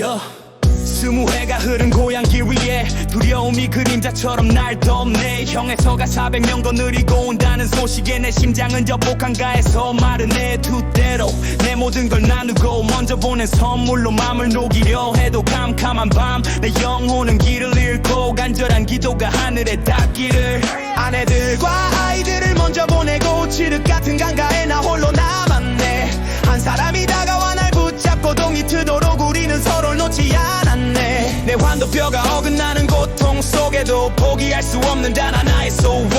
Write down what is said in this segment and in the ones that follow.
여 스무 해가 흐른 고향길 위에 두려움이 그림자처럼 날 덮네. 형에서가 400명 더 느리고 온다는 소식에 내 심장은 저복 한가해서 마른내 두대로 내 모든 걸 나누고 먼저 보낸 선물로 맘을 녹이려 해도 캄캄한 밤 내 영혼은 길을 잃고 간절한 기도가 하늘에 닿기를. 아내들과 아이들을 먼저 보 놓지 않았네. 내 환도뼈가 어긋나는 고통 속에도 포기할 수 없는 단 하나의 소원.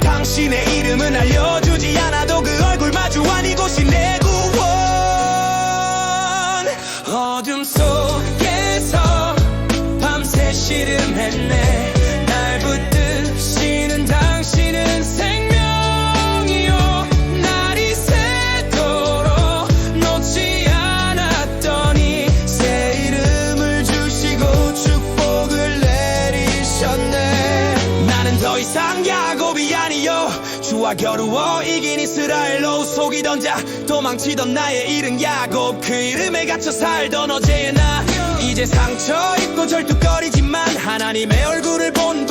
당신의 이름은 알려주지 않아도 그 얼굴 마주한 이곳이 내 구원. 어둠 속 야곱이 아니요. 주와 겨루어 이긴 이스라엘로 속이던 자 도망치던 나의 이름 야곱. 그 이름에 갇혀 살던 어제의 나. 이제 상처 입고 절뚝거리지만 하나님의 얼굴을 본